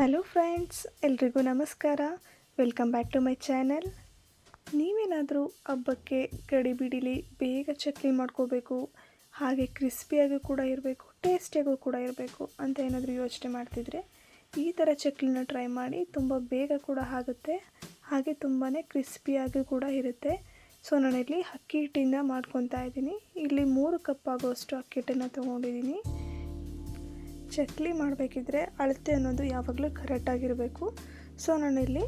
Hello friends ಎಲ್ರಿಗೂ ನಮಸ್ಕಾರ. Welcome back to my channel ನೀವೇನಾದರೂ ಹಬ್ಬಕ್ಕೆ ಗಡಿಬಿಡಿಲಿ ಬೇಗ ಚಕ್ಲಿ ಮಾಡ್ಕೋಬೇಕು, ಹಾಗೆ ಕ್ರಿಸ್ಪಿಯಾಗೂ ಕೂಡ ಇರಬೇಕು ಟೇಸ್ಟಿಯಾಗೂ ಕೂಡ ಇರಬೇಕು ಅಂತ ಏನಾದರೂ ಯೋಚನೆ ಮಾಡ್ತಿದ್ರೆ ಈ ಥರ ಚಕ್ಲಿನ ಟ್ರೈ ಮಾಡಿ ತುಂಬ ಬೇಗ ಕೂಡ ಆಗುತ್ತೆ. ಹಾಗೆ ತುಂಬಾ ಕ್ರಿಸ್ಪಿಯಾಗೂ ಕೂಡ ಇರುತ್ತೆ. ಸೊ ನಾನಿಲ್ಲಿ ಅಕ್ಕಿ ಹಿಟ್ಟಿಂದ ಮಾಡ್ಕೊತಾ ಇದ್ದೀನಿ. ಇಲ್ಲಿ ಮೂರು ಕಪ್ ಆಗೋಷ್ಟು ಅಕ್ಕಿ ಹಿಟ್ಟನ್ನು ತೊಗೊಂಡಿದ್ದೀನಿ. ಚಕ್ಲಿ ಮಾಡಬೇಕಿದ್ರೆ ಅಳತೆ ಅನ್ನೋದು ಯಾವಾಗಲೂ ಕರೆಕ್ಟಾಗಿರಬೇಕು ಸೊ ನಾನಿಲ್ಲಿ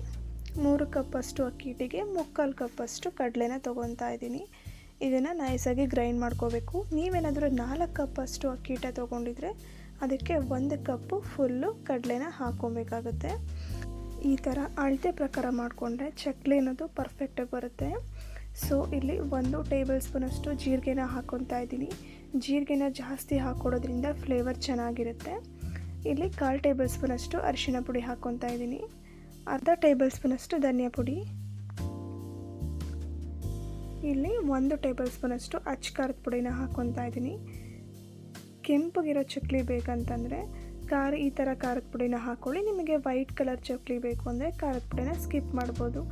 ಮೂರು ಕಪ್ಪಷ್ಟು ಅಕ್ಕಿ ಹಿಟ್ಟಿಗೆ, ಮುಕ್ಕಾಲು ಕಪ್ಪಷ್ಟು ಕಡಲೆನ ತೊಗೊತಾ ಇದ್ದೀನಿ. ಇದನ್ನು ನೈಸಾಗಿ ಗ್ರೈಂಡ್ ಮಾಡ್ಕೋಬೇಕು. ನೀವೇನಾದರೂ ನಾಲ್ಕು ಕಪ್ಪಷ್ಟು ಅಕ್ಕಿ ಹಿಟ್ಟ ತೊಗೊಂಡಿದ್ರೆ ಅದಕ್ಕೆ ಒಂದು ಕಪ್ಪು ಫುಲ್ಲು ಕಡಲೆನ ಹಾಕ್ಕೊಬೇಕಾಗುತ್ತೆ. ಈ ಥರ ಅಳತೆ ಪ್ರಕಾರ ಮಾಡಿಕೊಂಡ್ರೆ ಚಕ್ಲಿ ಅನ್ನೋದು ಪರ್ಫೆಕ್ಟಾಗಿ ಬರುತ್ತೆ. ಸೊ ಇಲ್ಲಿ ಒಂದು ಟೇಬಲ್ ಸ್ಪೂನಷ್ಟು ಜೀರಿಗೆನ ಹಾಕ್ಕೊತಾ ಇದ್ದೀನಿ. ಜೀರಿಗೆನ ಜಾಸ್ತಿ ಹಾಕ್ಕೊಡೋದ್ರಿಂದ ಫ್ಲೇವರ್ ಚೆನ್ನಾಗಿರುತ್ತೆ. ಇಲ್ಲಿ ಕಾಲು ಟೇಬಲ್ ಸ್ಪೂನಷ್ಟು ಅರಿಶಿಣ ಪುಡಿ ಹಾಕ್ಕೊತಾ ಇದ್ದೀನಿ. ಅರ್ಧ ಟೇಬಲ್ ಸ್ಪೂನಷ್ಟು ಧನಿಯಾ ಪುಡಿ. ಇಲ್ಲಿ ಒಂದು ಟೇಬಲ್ ಸ್ಪೂನಷ್ಟು ಖಾರದ ಪುಡಿನ ಹಾಕ್ಕೊತಾ ಇದ್ದೀನಿ. ಕೆಂಪಗಿರೋ ಚಕ್ಲಿ ಬೇಕಂತಂದರೆ ಖಾರ, ಈ ಥರ ಖಾರದ ಪುಡಿನ ಹಾಕ್ಕೊಳ್ಳಿ ನಿಮಗೆ ವೈಟ್ ಕಲರ್ ಚಕ್ಲಿ ಬೇಕು ಅಂದರೆ ಖಾರದ ಪುಡಿನ ಸ್ಕಿಪ್ ಮಾಡ್ಬೋದು.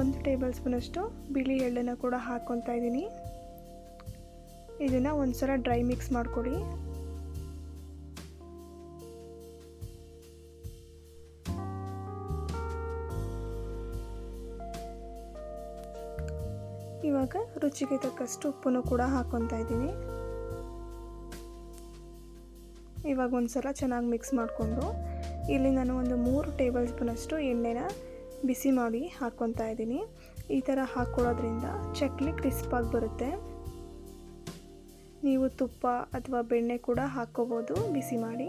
ಒಂದು ಟೇಬಲ್ ಸ್ಪೂನಷ್ಟು ಬಿಳಿ ಎಳ್ಳನ್ನು ಕೂಡ ಹಾಕ್ಕೊತಾ ಇದ್ದೀನಿ. ಇದನ್ನು ಒಂದು ಸಲ ಡ್ರೈ ಮಿಕ್ಸ್ ಮಾಡಿಕೊಡಿ. ಇವಾಗ ರುಚಿಗೆ ತಕ್ಕಷ್ಟು ಉಪ್ಪನ್ನು ಕೂಡ ಹಾಕೊತಾ ಇದ್ದೀನಿ. ಇವಾಗ ಒಂದು ಸಲ ಚೆನ್ನಾಗಿ ಮಿಕ್ಸ್ ಮಾಡಿಕೊಂಡು ಇಲ್ಲಿ ನಾನು ಒಂದು ಮೂರು ಟೇಬಲ್ ಸ್ಪೂನಷ್ಟು ಎಣ್ಣೆನ ಬಿಸಿ ಮಾಡಿ ಹಾಕ್ಕೊತಾ ಇದ್ದೀನಿ. ಈ ಥರ ಹಾಕ್ಕೊಳ್ಳೋದ್ರಿಂದ ಚಕ್ಲಿ ಕ್ರಿಸ್ಪಾಗಿ ಬರುತ್ತೆ. ನೀವು ತುಪ್ಪ ಅಥವಾ ಬೆಣ್ಣೆ ಕೂಡ ಹಾಕ್ಕೋಬೋದು ಬಿಸಿ ಮಾಡಿ.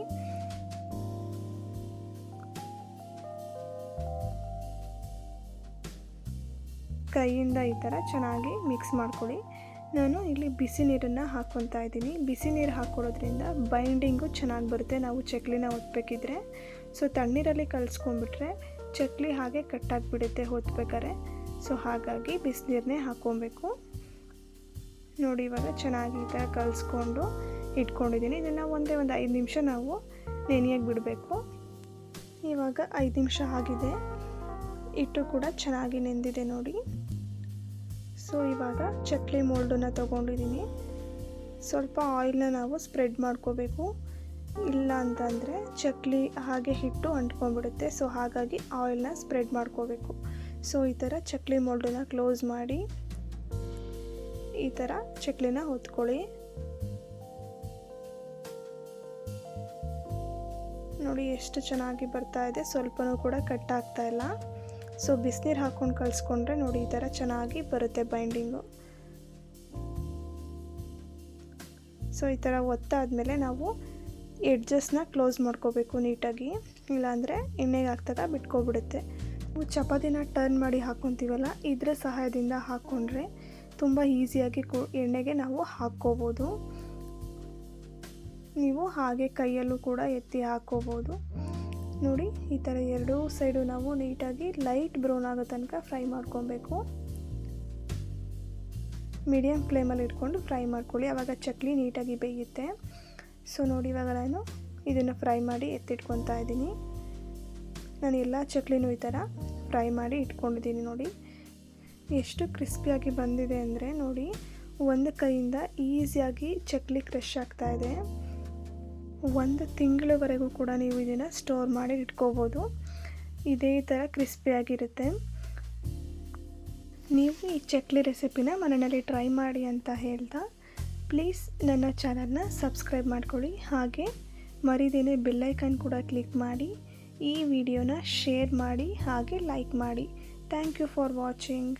ಕೈಯಿಂದ ಈ ಥರ ಚೆನ್ನಾಗಿ ಮಿಕ್ಸ್ ಮಾಡ್ಕೊಳ್ಳಿ. ನಾನು ಇಲ್ಲಿ ಬಿಸಿ ನೀರನ್ನು ಹಾಕ್ಕೊತಾ ಇದ್ದೀನಿ. ಬಿಸಿ ನೀರು ಹಾಕ್ಕೊಳ್ಳೋದ್ರಿಂದ ಬೈಂಡಿಂಗು ಚೆನ್ನಾಗಿ ಬರುತ್ತೆ. ನಾವು ಚಕ್ಲಿನ ಒತ್ತಬೇಕಿದ್ರೆ ಸೊ, ತಣ್ಣೀರಲ್ಲಿ ಕಲಿಸ್ಕೊಂಡ್ಬಿಟ್ರೆ ಚಕ್ಲಿ ಹಾಗೆ ಕಟ್ಟಾಗಿಬಿಡುತ್ತೆ ಹೊತ್ಬೇಕಾರೆ ಸೊ, ಹಾಗಾಗಿ ಬಿಸಿನೀರನ್ನೇ ಹಾಕ್ಕೊಬೇಕು ನೋಡಿ ಇವಾಗ ಚೆನ್ನಾಗಿ ಈ ಥರ ಕಲಿಸ್ಕೊಂಡು ಇಟ್ಕೊಂಡಿದ್ದೀನಿ. ಇದನ್ನು ಒಂದೇ ಒಂದು ಐದು ನಿಮಿಷ ನಾವು ನೆನೆಯಾಗಿ ಬಿಡಬೇಕು. ಇವಾಗ ಐದು ನಿಮಿಷ ಆಗಿದೆ. ಹಿಟ್ಟು ಕೂಡ ಚೆನ್ನಾಗಿ ನೆಂದಿದೆ ನೋಡಿ. ಸೊ ಇವಾಗ ಚಕ್ಲಿ ಮೋಲ್ಡನ್ನು ತೊಗೊಂಡಿದ್ದೀನಿ. ಸ್ವಲ್ಪ ಆಯಿಲ್ನ ನಾವು ಸ್ಪ್ರೆಡ್ ಮಾಡ್ಕೋಬೇಕು. ಇಲ್ಲ ಅಂತಂದರೆ ಚಕ್ಲಿ ಹಾಗೆ ಹಿಟ್ಟು ಅಂಟ್ಕೊಂಡ್ಬಿಡುತ್ತೆ. ಸೊ ಹಾಗಾಗಿ ಆಯಿಲ್ನ ಸ್ಪ್ರೆಡ್ ಮಾಡ್ಕೋಬೇಕು. ಸೊ ಈ ಥರ ಚಕ್ಲಿ ಮೋಲ್ಡನ್ನ ಕ್ಲೋಸ್ ಮಾಡಿ ಈ ಥರ ಚಕ್ಲಿನ ಹೊತ್ಕೊಳ್ಳಿ. ನೋಡಿ ಎಷ್ಟು ಚೆನ್ನಾಗಿ ಬರ್ತಾ ಇದೆ. ಸ್ವಲ್ಪನೂ ಕೂಡ ಕಟ್ ಆಗ್ತಾ ಇಲ್ಲ. ಸೊ, ಬಿಸಿನೀರು ಹಾಕ್ಕೊಂಡು ಕಳಿಸ್ಕೊಂಡ್ರೆ ನೋಡಿ ಈ ಥರ ಚೆನ್ನಾಗಿ ಬರುತ್ತೆ ಬೈಂಡಿಂಗು ಸೊ, ಈ ಥರ ಒತ್ತಾದಮೇಲೆ ನಾವು ಎಡ್ಜಸ್ನ ಕ್ಲೋಸ್ ಮಾಡ್ಕೋಬೇಕು ನೀಟಾಗಿ. ಇಲ್ಲಾಂದರೆ ಎಣ್ಣೆಗೆ ಹಾಕ್ತಾಗ ಬಿಟ್ಕೊಬಿಡುತ್ತೆ. ನಾವು ಚಪಾತಿನ ಟರ್ನ್ ಮಾಡಿ ಹಾಕ್ಕೊತೀವಲ್ಲ ಇದರ ಸಹಾಯದಿಂದ ಹಾಕ್ಕೊಂಡ್ರೆ ತುಂಬ ಈಸಿಯಾಗಿ ಕು ಎಣ್ಣೆಗೆ ನಾವು ಹಾಕ್ಕೋಬೋದು. ನೀವು ಹಾಗೆ ಕೈಯಲ್ಲೂ ಕೂಡ ಎತ್ತಿ ಹಾಕ್ಕೋಬೋದು. ನೋಡಿ, ಈ ಥರ ಎರಡೂ ಸೈಡು ನಾವು ನೀಟಾಗಿ ಲೈಟ್ ಬ್ರೌನ್ ಆಗೋ ತನಕ ಫ್ರೈ ಮಾಡ್ಕೊಬೇಕು. ಮೀಡಿಯಮ್ ಫ್ಲೇಮಲ್ಲಿ ಇಟ್ಕೊಂಡು ಫ್ರೈ ಮಾಡ್ಕೊಳ್ಳಿ. ಆವಾಗ ಚಕ್ಲಿ ನೀಟಾಗಿ ಬೇಯುತ್ತೆ. ಸೊ, ನೋಡಿ, ಇವಾಗ ನಾನು ಇದನ್ನು ಫ್ರೈ ಮಾಡಿ ಎತ್ತಿಟ್ಕೊತಾ ಇದ್ದೀನಿ. ನಾನು ಎಲ್ಲ ಚಕ್ಲಿನೂ ಈ ಥರ ಫ್ರೈ ಮಾಡಿ ಇಟ್ಕೊಂಡಿದ್ದೀನಿ ನೋಡಿ. ಎಷ್ಟು ಕ್ರಿಸ್ಪಿಯಾಗಿ ಬಂದಿದೆ ಅಂದರೆ ನೋಡಿ, ಒಂದು ಕೈಯಿಂದ ಈಸಿಯಾಗಿ ಚಕ್ಲಿ ಕ್ರಶ್ ಆಗ್ತಾಯಿದೆ ಒಂದು ತಿಂಗಳವರೆಗೂ ಕೂಡ ನೀವು ಇದನ್ನು ಸ್ಟೋರ್ ಮಾಡಿ ಇಟ್ಕೋಬೋದು. ಇದೇ ಥರ ಕ್ರಿಸ್ಪಿಯಾಗಿರುತ್ತೆ. ನೀವು ಈ ಚಕ್ಲಿ ರೆಸಿಪಿನ ಮನೆಯಲ್ಲಿ ಟ್ರೈ ಮಾಡಿ ಅಂತ ಹೇಳ್ತಾ, ಪ್ಲೀಸ್ ನನ್ನ ಚಾನಲ್ನ ಸಬ್ಸ್ಕ್ರೈಬ್ ಮಾಡ್ಕೊಳ್ಳಿ. ಹಾಗೆ ಮರಿದೇನೆ ಬೆಲ್ಲೈಕನ್ ಕೂಡ ಕ್ಲಿಕ್ ಮಾಡಿ, ಈ ವಿಡಿಯೋನ ಶೇರ್ ಮಾಡಿ, ಹಾಗೆ ಲೈಕ್ ಮಾಡಿ. Thank you for watching.